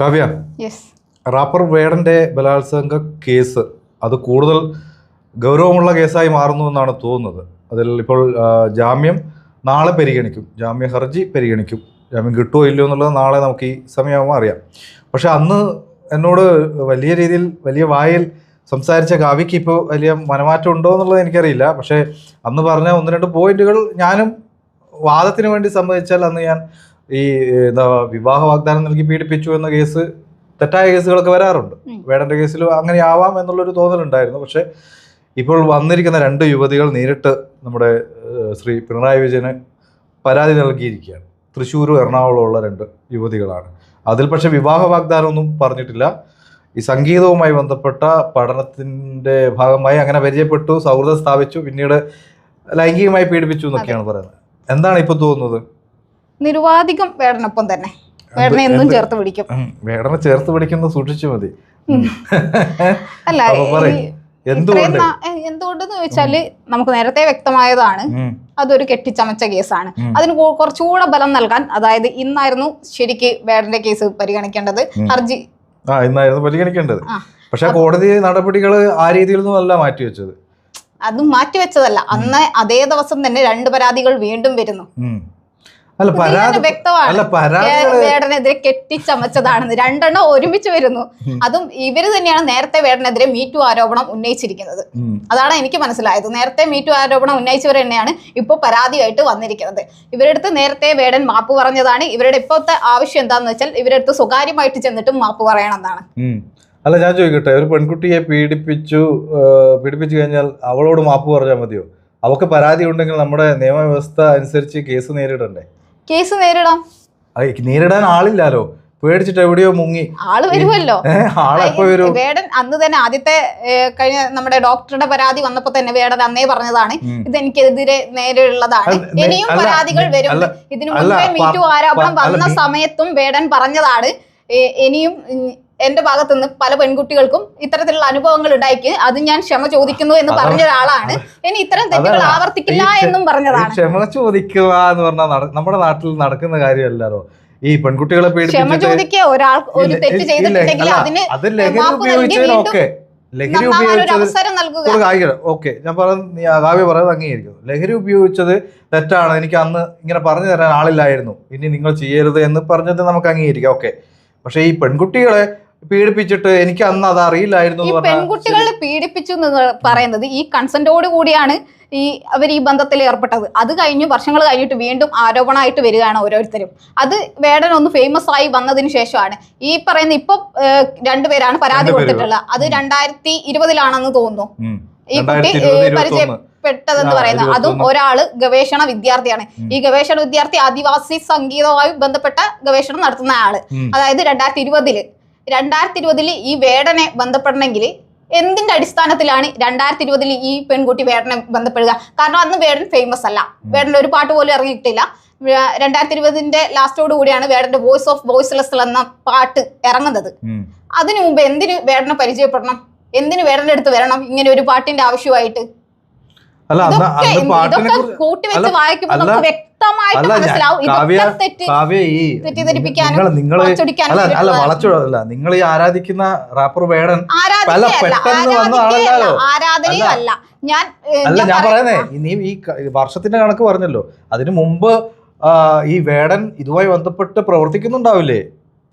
Kavya wrapper വേടന്റെ ബലാത്സംഗ case അത് കൂടുതൽ ഗൗരവമുള്ള കേസായി മാറുന്നു എന്നാണ് തോന്നുന്നത്. അതിൽ ഇപ്പോൾ ജാമ്യം നാളെ പരിഗണിക്കും. ജാമ്യ ഹർജി പരിഗണിക്കും. ജാമ്യം കിട്ടുമോ ഇല്ലയോ എന്നുള്ളത് നാളെ നമുക്ക് ഈ സമയമാകുമ്പോൾ അറിയാം. പക്ഷെ അന്ന് എന്നോട് വലിയ രീതിയിൽ വലിയ വായിൽ സംസാരിച്ച കാവ്യക്ക് ഇപ്പോൾ വലിയ മനമാറ്റം ഉണ്ടോ എന്നുള്ളത് എനിക്കറിയില്ല. പക്ഷേ അന്ന് പറഞ്ഞ ഒന്ന് രണ്ട് പോയിന്റുകൾ ഞാനും വാദത്തിന് വേണ്ടി സമ്മതിച്ചാൽ അന്ന് ഞാൻ ഈ എന്താ വിവാഹ വാഗ്ദാനം നൽകി പീഡിപ്പിച്ചു എന്ന കേസ് തെറ്റായ കേസുകളൊക്കെ വരാറുണ്ട്. വേടന്റെ കേസിൽ അങ്ങനെ ആവാം എന്നുള്ളൊരു തോന്നലുണ്ടായിരുന്നു. പക്ഷെ ഇപ്പോൾ വന്നിരിക്കുന്ന രണ്ട് യുവതികൾ നേരിട്ട് നമ്മുടെ ശ്രീ പിണറായി വിജയന് പരാതി നൽകിയിരിക്കുകയാണ്. തൃശ്ശൂരും എറണാകുളമുള്ള രണ്ട് യുവതികളാണ്. അതിൽ പക്ഷെ വിവാഹ വാഗ്ദാനമൊന്നും പറഞ്ഞിട്ടില്ല. ഈ സംഗീതവുമായി ബന്ധപ്പെട്ട പഠനത്തിന്റെ ഭാഗമായി അങ്ങനെ പരിചയപ്പെട്ടു സൗഹൃദം സ്ഥാപിച്ചു പിന്നീട് ലൈംഗികമായി പീഡിപ്പിച്ചു എന്നൊക്കെയാണ് പറയുന്നത്. എന്താണ് ഇപ്പോൾ തോന്നുന്നത്? നിരുവാധികം വേടനൊപ്പം തന്നെ. വേടനെ എന്നും? ചേർത്ത് പിടിക്കും. വേടന ചേർത്ത് പിടിക്കുന്ന സൂക്ഷിച്ചു മതി. അല്ല എന്തുകൊണ്ടെന്ന് ചോദിച്ചാൽ നമുക്ക് നേരത്തെ വ്യക്തമായതാണ് അതൊരു കെട്ടിച്ചമച്ച കേസാണ്. അതിന് കുറച്ചുകൂടെ ബലം നൽകാൻ അതായത് ഇന്നായിരുന്നു ശരിക്ക് വേടന്റെ കേസ് പരിഗണിക്കേണ്ടത്. ഹർജി ആ ഇന്നായിരുന്നു പരിഗണിക്കേണ്ടത്. പക്ഷെ കോടതി നടപടികൾ ആ രീതിയിലൊന്നും മാറ്റി മാറ്റിവെച്ചത്. അത് മാറ്റിവെച്ചതല്ല. അന്ന് അതേ ദിവസം തന്നെ രണ്ട് പരാതികൾ വീണ്ടും വരുന്നു. അല്ല പരാതി വ്യക്തമാണ്. കെട്ടിച്ചമച്ചതാണെന്ന്. രണ്ടെണ്ണം ഒരുമിച്ച് വരുന്നു അതും ഇവർ തന്നെയാണ് നേരത്തെ വേടനെതിരെ മീറ്റു ആരോപണം ഉന്നയിച്ചിരിക്കുന്നത്. അതാണ് എനിക്ക് മനസ്സിലായത്. നേരത്തെ മീറ്റു ആരോപണം ഉന്നയിച്ചവർ തന്നെയാണ് ഇപ്പോൾ പരാതിയായിട്ട് വന്നിരിക്കുന്നത്. ഇവരുടെ അടുത്ത് നേരത്തെ വേടൻ മാപ്പ് പറഞ്ഞതാണ്. ഇവരുടെ ഇപ്പോഴത്തെ ആവശ്യം എന്താണെന്ന് വെച്ചാൽ ഇവരുടെ അടുത്ത് സ്വകാര്യമായിട്ട് ചെന്നിട്ടും മാപ്പ് പറയണം എന്നാണ് അല്ല ഞാൻ ചോദിക്കട്ടെ ഒരു പെൺകുട്ടിയെ പീഡിപ്പിച്ചു പീഡിപ്പിച്ചു കഴിഞ്ഞാൽ അവളോട് മാപ്പ് പറഞ്ഞാൽ മതിയോ? അവൾക്ക് പരാതി ഉണ്ടെങ്കിൽ നമ്മുടെ നിയമവ്യവസ്ഥ അനുസരിച്ച് കേസ് നേരിടണ്ടേ? കേസ് നേരിടാം. നേരിടാൻ ആളില്ലാലോ? പേടിച്ചിട്ട് എവിടെയോ മുങ്ങി. ആൾ വരുമല്ലോ. വേടൻ അന്ന് തന്നെ ആദ്യത്തെ കഴിഞ്ഞ നമ്മുടെ ഡോക്ടറുടെ പരാതി വന്നപ്പോ തന്നെ വേടൻ അന്നേ പറഞ്ഞതാണ്. ഇതെനിക്കെതിരെ ഇത് എനിക്കെതിരെ നേരെയുള്ളതാണ് ഇനിയും പരാതികൾ വരും. ഇതിനു മുമ്പേ മീറ്റു ആരോപണം വന്ന സമയത്തും വേടൻ പറഞ്ഞതാണ്. ഇനിയും എന്റെ ഭാഗത്തുനിന്ന് പല പെൺകുട്ടികൾക്കും ഇത്തരത്തിലുള്ള അനുഭവങ്ങൾ ഉണ്ടായിക്ക്. അത് ഞാൻ ക്ഷമ ചോദിക്കുന്നു എന്ന് പറഞ്ഞ ഒരാളാണ്. ഇനി ഇത്തരം തെറ്റുകൾ ആവർത്തിക്കില്ല എന്നും പറഞ്ഞതാണ്. ക്ഷമ ചോദിക്കുക എന്ന് പറഞ്ഞാൽ നമ്മുടെ നാട്ടിൽ നടക്കുന്ന കാര്യമല്ലോ ഈ പെൺകുട്ടികളെ ക്ഷമ ചോദിക്കുക ഒരാൾ ഒരു തെറ്റ് ചെയ്തിട്ടുണ്ടെങ്കിൽ അതിന് അത് ലഹരി ഉപയോഗിച്ചതിനൊക്കെ ലഹരി ഒരു ഉപയോഗിച്ചത് ഓക്കെ. ഞാൻ പറഞ്ഞ കാവ്യ പറയുന്നത് അംഗീകരിക്കുന്നു ലഹരി ഉപയോഗിച്ചത് തെറ്റാണ്. എനിക്ക് അന്ന് ഇങ്ങനെ പറഞ്ഞു തരാൻ ആളില്ലായിരുന്നു. ഇനി നിങ്ങൾ ചെയ്യരുത് എന്ന് പറഞ്ഞത് നമുക്ക് അംഗീകരിക്കാം ഓക്കെ. പക്ഷെ ഈ പെൺകുട്ടികളെ പീഡിപ്പിച്ചിട്ട് എനിക്ക് അന്ന് അത് അറിയില്ലായിരുന്നു ഈ പെൺകുട്ടികളെ പീഡിപ്പിച്ചു എന്ന് പറയുന്നത് ഈ കൺസെന്റോട് കൂടിയാണ് ഈ അവർ ഈ ബന്ധത്തിൽ ഏർപ്പെട്ടത്. അത് കഴിഞ്ഞ് വർഷങ്ങൾ കഴിഞ്ഞിട്ട് വീണ്ടും ആരോപണമായിട്ട് വരികയാണ് ഓരോരുത്തരും. അത് വേടൻ ഒന്ന് ഫേമസ് ആയി വന്നതിന് ശേഷമാണ്. ഈ പറയുന്ന ഇപ്പൊ രണ്ടുപേരാണ് പരാതി കൊടുത്തിട്ടുള്ളത്. അത് രണ്ടായിരത്തി ഇരുപതിലാണെന്ന് തോന്നുന്നു. ഈ കുട്ടി പരിചയപ്പെട്ടതെന്ന് പറയുന്നത്. അതും ഒരാൾ ഒരാൾ ഗവേഷണ വിദ്യാർത്ഥിയാണ്. ഈ ഗവേഷണ വിദ്യാർത്ഥി ആദിവാസി സംഗീതവുമായി ബന്ധപ്പെട്ട ഗവേഷണം നടത്തുന്ന ആൾ. അതായത് രണ്ടായിരത്തി ഇരുപതിൽ രണ്ടായിരത്തി ഇരുപതിൽ ഈ വേടനെ ബന്ധപ്പെടണമെങ്കിൽ എന്തിന്റെ അടിസ്ഥാനത്തിലാണ് രണ്ടായിരത്തി ഇരുപതിൽ ഈ പെൺകുട്ടി വേടനെ ബന്ധപ്പെടുക? കാരണം അന്ന് വേടൻ ഫേമസ് അല്ല. വേടന്റെ ഒരു പാട്ട് പോലും ഇറങ്ങിയിട്ടില്ല. രണ്ടായിരത്തി ഇരുപതിന്റെ ലാസ്റ്റോട് കൂടിയാണ് വേടന്റെ വോയിസ് ഓഫ് വോയിസ്ലെസ് എന്ന പാട്ട് ഇറങ്ങുന്നത്. അതിനു മുമ്പ് എന്തിനു വേടനെ പരിചയപ്പെടണം? എന്തിനു വേടന്റെ അടുത്ത് വരണം? ഇങ്ങനെ ഒരു പാട്ടിന്റെ ആവശ്യമായിട്ട്? അല്ല വായിക്കുമ്പോൾ നമുക്ക് വ്യക്തമായിട്ട് മനസ്സിലാവും. അല്ല. നിങ്ങൾ ഈ ആരാധിക്കുന്ന റാപ്പർ വേടൻ പെട്ടെന്ന് വന്ന ഞാൻ അല്ല ഞാൻ പറയുന്നേ നീ ഈ വർഷത്തിന്റെ കണക്ക് പറഞ്ഞല്ലോ. അതിനു മുമ്പ് ഈ വേടൻ ഇതുമായി ബന്ധപ്പെട്ട് പ്രവർത്തിക്കുന്നുണ്ടാവില്ലേ?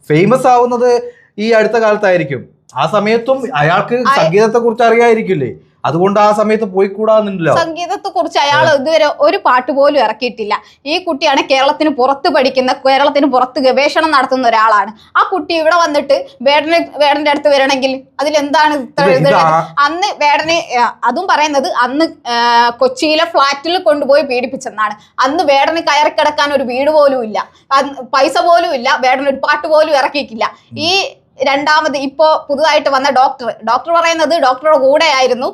ഫേമസ് ആവുന്നത് ഈ അടുത്ത കാലത്തായിരിക്കും. ആ സമയത്തും അയാൾക്ക് സംഗീതത്തെ കുറിച്ച് അറിയായിരിക്കില്ലേ അതുകൊണ്ട് ആ സമയത്ത് പോയി കൂടാന്നുണ്ടല്ലോ സംഗീതത്തെ കുറിച്ച് അയാൾ ഇതുവരെ ഒരു പാട്ട് പോലും ഇറക്കിയിട്ടില്ല. ഈ കുട്ടിയാണ് കേരളത്തിന് പുറത്ത് പഠിക്കുന്ന കേരളത്തിന് പുറത്ത് ഗവേഷണം നടത്തുന്ന ഒരാളാണ്. ആ കുട്ടി ഇവിടെ വന്നിട്ട് വേടന് വേടന്റെ അടുത്ത് വരണമെങ്കിൽ അതിലെന്താണ് ഇത്ര അന്ന് വേടനെ അതും പറയുന്നത് അന്ന് കൊച്ചിയിലെ ഫ്ളാറ്റിൽ കൊണ്ടുപോയി പീഡിപ്പിച്ചെന്നാണ്. അന്ന് വേടന് കയറി കിടക്കാൻ ഒരു വീട് പോലും ഇല്ല. പൈസ പോലും ഇല്ല. വേടന് ഒരു പാട്ട് പോലും ഇറക്കിയിട്ടില്ല. ഈ രണ്ടാമത് ഇപ്പോ പുതുതായിട്ട് വന്ന ഡോക്ടർ ഡോക്ടർ പറയുന്നത് ഡോക്ടറുടെ കൂടെ ആയിരുന്നു.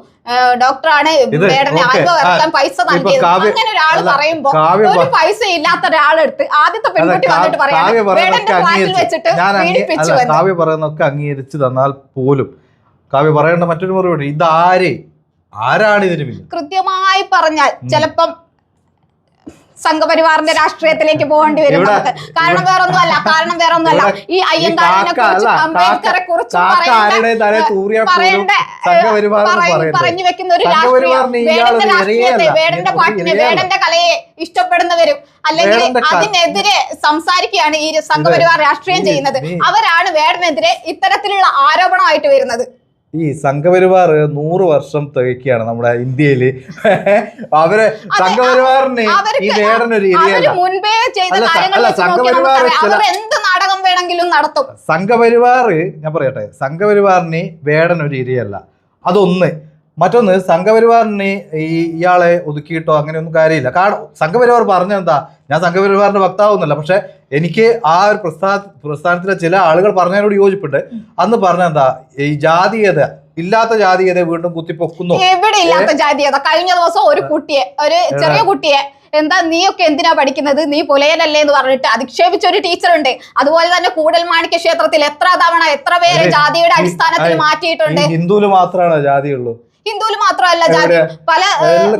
ഡോക്ടറാണ് മേഡനെ. ആൽബം ഇറക്കാൻ പൈസ നൽകിയത്. അങ്ങനെ ഒരാൾ പറയുമ്പോ ഒരു പൈസ ഇല്ലാത്ത ഒരാളെടുത്ത് ആദ്യത്തെ പെൺകുട്ടി വന്നിട്ട് പറയാം. വെച്ചിട്ട് പീഡിപ്പിച്ചു കാവ്യ പറയുന്നൊക്കെ അംഗീകരിച്ച് തന്നാൽ പോലും. കാവ്യ പറയേണ്ട മറ്റൊരു മറുപടി ഇതാര്? ആരാണ് ഇതിന് കൃത്യമായി പറഞ്ഞാൽ. ചിലപ്പം സംഘപരിവാറിന്റെ രാഷ്ട്രീയത്തിലേക്ക് പോകേണ്ടി വരും. കാരണം നമുക്ക് കാരണം വേറൊന്നുമല്ല കാരണം വേറൊന്നുമല്ല. ഈ അയ്യങ്കാളിനെ കുറിച്ച് അംബേദ്കറെ കുറിച്ച്. പറഞ്ഞു വെക്കുന്ന ഒരു രാഷ്ട്രീയം വേടന്റെ രാഷ്ട്രീയത്തെ വേടന്റെ പാട്ടിനെ വേടന്റെ കലയെ ഇഷ്ടപ്പെടുന്നവരും അല്ലെങ്കിൽ അതിനെതിരെ സംസാരിക്കുകയാണ് ഈ സംഘപരിവാർ രാഷ്ട്രീയം ചെയ്യുന്നത്. അവരാണ് വേടനെതിരെ ഇത്തരത്തിലുള്ള ആരോപണമായിട്ട് വരുന്നത്. ഈ സംഘപരിവാർ നൂറ് വർഷം തികയ്ക്കുകയാണ് നമ്മുടെ ഇന്ത്യയിൽ. അവർ സംഘപരിവാറിന് ഈ വേടനൊരു അല്ല, സംഘപരിവാർ നാടകം വേണമെങ്കിലും നടത്തും. സംഘപരിവാർ ഞാൻ പറയട്ടെ സംഘപരിവാറിന് വേടനൊരു ഇരയല്ല അതൊന്ന്. മറ്റൊന്ന് സംഘപരിവാറിന് ഈ ഇയാളെ ഒതുക്കിയിട്ടോ അങ്ങനെയൊന്നും കാര്യമില്ല. കാരണം സംഘപരിവാർ പറഞ്ഞെന്താ ഞാൻ സംഘപരിവാറിന്റെ വക്താവൊന്നുമല്ല പക്ഷെ എനിക്ക് ആ ഒരു പ്രസ്ഥാന പ്രസ്ഥാനത്തിലെ ചില ആളുകൾ പറഞ്ഞതിനോട് യോജിപ്പുണ്ട്. അന്ന് പറഞ്ഞ എന്താ ഈ ജാതീയത ഇല്ലാത്ത ജാതീയത വീണ്ടും കുത്തിപ്പൊക്കുന്നു. എവിടെ ഇല്ലാത്ത ജാതീയത? കഴിഞ്ഞ ദിവസം ഒരു കുട്ടിയെ ഒരു ചെറിയ കുട്ടിയെ എന്താ നീയൊക്കെ എന്തിനാ പഠിക്കുന്നത്? നീ പുലയനല്ലേ എന്ന് പറഞ്ഞിട്ട് അധിക്ഷേപിച്ച ഒരു ടീച്ചർ ഉണ്ട് അതുപോലെ തന്നെ കൂടൽ മാണിക്യ ക്ഷേത്രത്തിൽ എത്ര തവണ എത്ര പേര് ജാതിയുടെ അടിസ്ഥാനത്തിൽ മാറ്റിയിട്ടുണ്ട്? ഹിന്ദുവിൽ മാത്രമാണ് ജാതിയുള്ളൂ? ഹിന്ദുവിൽ മാത്രമല്ല ജാതി പല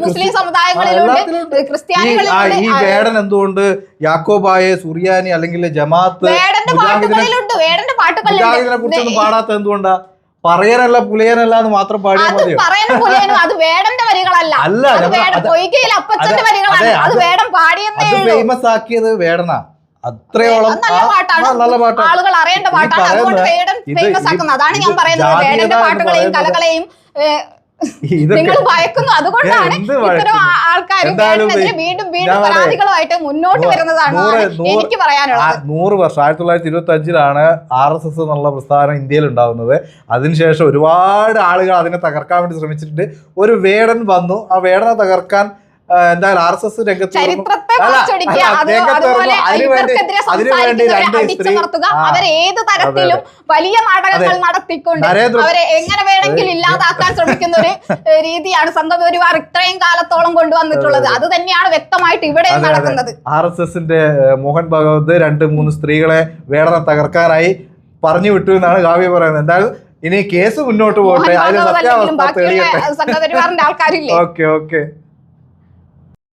മുസ്ലിം സമുദായങ്ങളിലും സമുദായങ്ങളിലുണ്ട് ഈ ക്രിസ്ത്യാനികളിലുണ്ട് ഈ വേടൻ എന്തുകൊണ്ട് യാക്കോബായ സുറിയാനി അല്ലെങ്കിൽ ജമാഅത്ത് വേടന്റെ പാട്ടുകളിലുണ്ട് വേടന്റെ പാട്ടുകളിലുണ്ട് കുറിച്ചൊന്നും പാടാത്ത എന്തുകൊണ്ടാ? പറയാനല്ല പുലയനല്ല എന്ന് മാത്രം പാടിയാൽ മതിയോ? പുലയനും അത് വേടന്റെ വരികളല്ല. അല്ല, അപ്പച്ചന്റെ വരികളാണ്. അത് വേടൻ പാടിയെന്നേ ഫേമസ് ആക്കിയത് വേടനാ. അത്രയോളം നല്ല പാട്ടാണ്. ആളുകൾ അറിയേണ്ട പാട്ടാണ്. അതുകൊണ്ട് വേടൻ ഫേമസ് ആക്കുന്നത്. അതാണ് ഞാൻ പറയുന്നത്. വേടന്റെ പാട്ടുകളെയും കലകളെയും നിങ്ങൾ ഭയക്കുന്നു. അതുകൊണ്ടാണ് ഇത്തരം? ആൾക്കാർ വീണ്ടും വീണ്ടും. പരാതികളുമായിട്ട് മുന്നോട്ട് നൂറ്- വരുന്നതാണ് എനിക്ക് പറയാനുള്ളത്. നൂറ് വർഷം ആയിരത്തി തൊള്ളായിരത്തി ഇരുപത്തി അഞ്ചിലാണ് ആർ എസ് എസ് എന്നുള്ള പ്രസ്ഥാനം ഇന്ത്യയിൽ ഉണ്ടാകുന്നത് അതിനുശേഷം ഒരുപാട് ആളുകൾ അതിനെ തകർക്കാൻ വേണ്ടി ശ്രമിച്ചിട്ടുണ്ട്. ഒരു വേടൻ വന്നു. ആ വേടനെ തകർക്കാൻ എന്തായാലും ആർ എസ് എസ് രംഗത്ത് അതിനുവേണ്ടി- രണ്ട് സ്ത്രീ-. അവരെ ഏത് തരത്തിലും വലിയ നാടകങ്ങൾ നടത്തിക്കൊണ്ട് അവരെ എങ്ങനെ വേണമെങ്കിൽ ഇല്ലാതാക്കാൻ ശ്രമിക്കുന്ന ഒരു രീതിയാണ് സംഘപരിവാർ ഇത്രയും കാലത്തോളം കൊണ്ടുവന്നിട്ടുള്ളത്. അത് തന്നെയാണ് വ്യക്തമായിട്ട് ഇവിടെ. നടക്കുന്നത്. ആർ എസ് എസിന്റെ മോഹൻ ഭഗവത് രണ്ട് മൂന്ന് സ്ത്രീകളെ വേടന തകർക്കാനായി പറഞ്ഞു വിട്ടു എന്നാണ് കാവ്യ പറയുന്നത്. എന്തായാലും ഇനി കേസ് മുന്നോട്ട് പോകട്ടെ. അതിന് സത്യാവസ്ഥ ഓക്കെ ഓക്കെ.